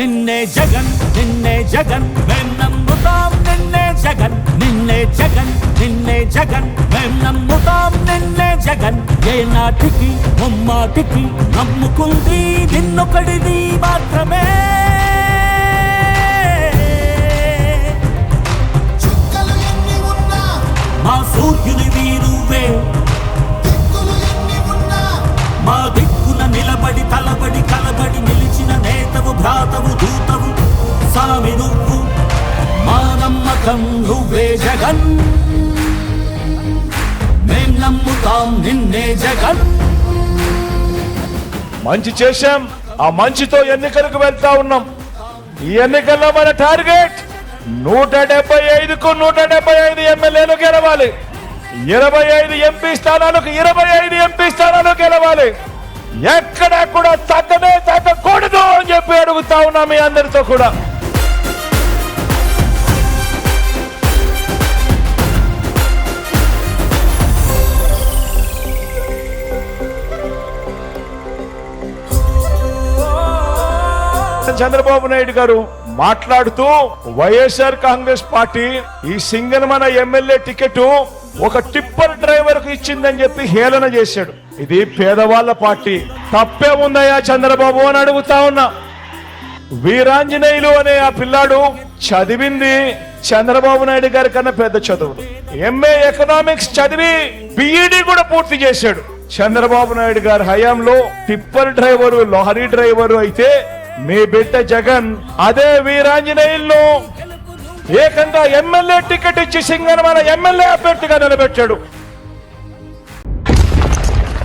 నిన్నే జగన్ నిన్నే జగన్ మేం నమ్ముతాం నిన్నే జగన్ నిన్నే జగన్ నిన్నే జగన్ మేం నమ్ముతాం నిన్నే జగన్. ఏ నాటికి ముమ్మాటికి నమ్ముకుంది నిన్నొకడిది మాత్రమే. మా సూర్యుని వీరువే. మా దిక్కున నిలబడి తలబడి కలబడి నిలిచిన నమ్మకం నువ్వే జగన్. మేం నమ్ముతాం నిన్నే జగన్. మంచి చేశాం. ఆ మంచితో ఎన్నికలకు వెళ్తా ఉన్నాం. ఈ ఎన్నికల్లో మన టార్గెట్ నూట డెబ్బై ఐదుకు నూట డెబ్బై ఐదు ఎమ్మెల్యేలు గెలవాలి. ఇరవై ఐదు ఎంపీ స్థానాలకు ఇరవై ఐదు ఎంపీ స్థానాలు గెలవాలి. ఎక్కడ కూడా తగ్గనే తగ్గకూడదు అని చెప్పి అడుగుతా ఉన్నాం మీ అందరితో కూడా. చంద్రబాబు నాయుడు గారు మాట్లాడుతూ వైఎస్ఆర్ కాంగ్రెస్ పార్టీ ఈ సింగనమన ఎమ్మెల్యే టికెట్ ఒక టిప్పర్ డ్రైవర్కు ఇచ్చిందని చెప్పి హేళన చేశాడు. ఇది పేదవాళ్ళ పార్టీ. తప్పే ఉందయ్యా చంద్రబాబు అని అడుగుతా ఉన్నా. వీరాంజనేయులు అనే ఆ పిల్లాడు చదివింది చంద్రబాబు నాయుడు గారి కన్నా పెద్ద చదువులు ఎంఏ ఎకనామిక్స్ చదివి బిఈడి కూడా పూర్తి చేశాడు. చంద్రబాబు నాయుడు గారి హయాంలో టిప్పర్ డ్రైవరు లారీ డ్రైవరు అయితే మీ బిడ్డ జగన్ అదే వీరాంజనేయుల్లో ఏకంగా ఎమ్మెల్యే టికెట్ ఇచ్చి సింగనమల ఎమ్మెల్యే అభ్యర్థిగా నిలబెట్టాడు.